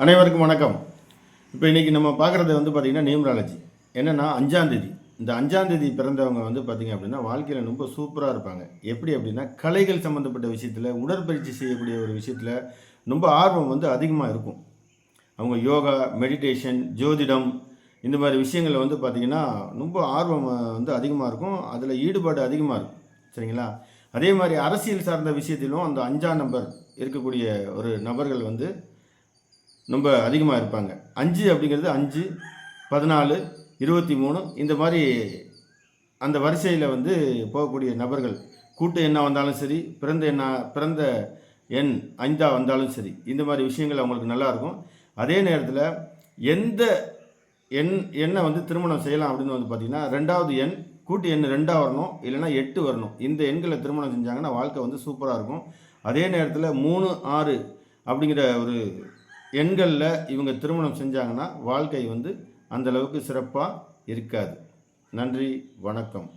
அனைவருக்கும் வணக்கம். இப்போ இன்றைக்கி நம்ம பார்க்குறது வந்து பார்த்திங்கன்னா நியூமராலஜி. என்னென்னா அஞ்சாந்தேதி இந்த அஞ்சாந்தேதி பிறந்தவங்க வந்து பார்த்திங்க அப்படின்னா வாழ்க்கையில் ரொம்ப சூப்பராக இருப்பாங்க. எப்படி அப்படின்னா கலைகள் சம்மந்தப்பட்ட விஷயத்தில் உடற்பயிற்சி செய்யக்கூடிய ஒரு விஷயத்தில் ரொம்ப ஆர்வம் வந்து அதிகமாக இருக்கும். அவங்க யோகா மெடிடேஷன் ஜோதிடம் இந்த மாதிரி விஷயங்களில் வந்து பார்த்திங்கன்னா ரொம்ப ஆர்வம் வந்து அதிகமாக இருக்கும். அதில் ஈடுபாடு அதிகமாக இருக்கும். சரிங்களா? அதே மாதிரி அரசியல் சார்ந்த விஷயத்திலும் அந்த அஞ்சாம் நம்பர் இருக்கக்கூடிய ஒரு நபர்கள் வந்து ரொம்ப அதிகமாக இருப்பாங்க. அஞ்சு அப்படிங்கிறது அஞ்சு பதினாலு இருபத்தி மூணு. இந்த மாதிரி அந்த வரிசையில் வந்து போகக்கூடிய நபர்கள் கூட்டு எண்ணாக வந்தாலும் சரி பிறந்த எண்ணா பிறந்த எண் ஐந்தாக வந்தாலும் சரி இந்த மாதிரி விஷயங்கள் அவங்களுக்கு நல்லாயிருக்கும் அதே நேரத்தில் எந்த எண் எண்ணை வந்து திருமணம் செய்யலாம் அப்படின்னு வந்து பார்த்திங்கன்னா ரெண்டாவது எண் கூட்டு எண் ரெண்டாக வரணும் இல்லைன்னா எட்டு வரணும். இந்த எண்களை திருமணம் செஞ்சாங்கன்னா வாழ்க்கை வந்து சூப்பராக இருக்கும். அதே நேரத்தில் மூணு ஆறு அப்படிங்கிற ஒரு எண்களில் இவங்க திருமணம் செஞ்சாங்கன்னா வாழ்க்கை வந்து அந்த அளவுக்கு சிறப்பாக இருக்காது. நன்றி வணக்கம்.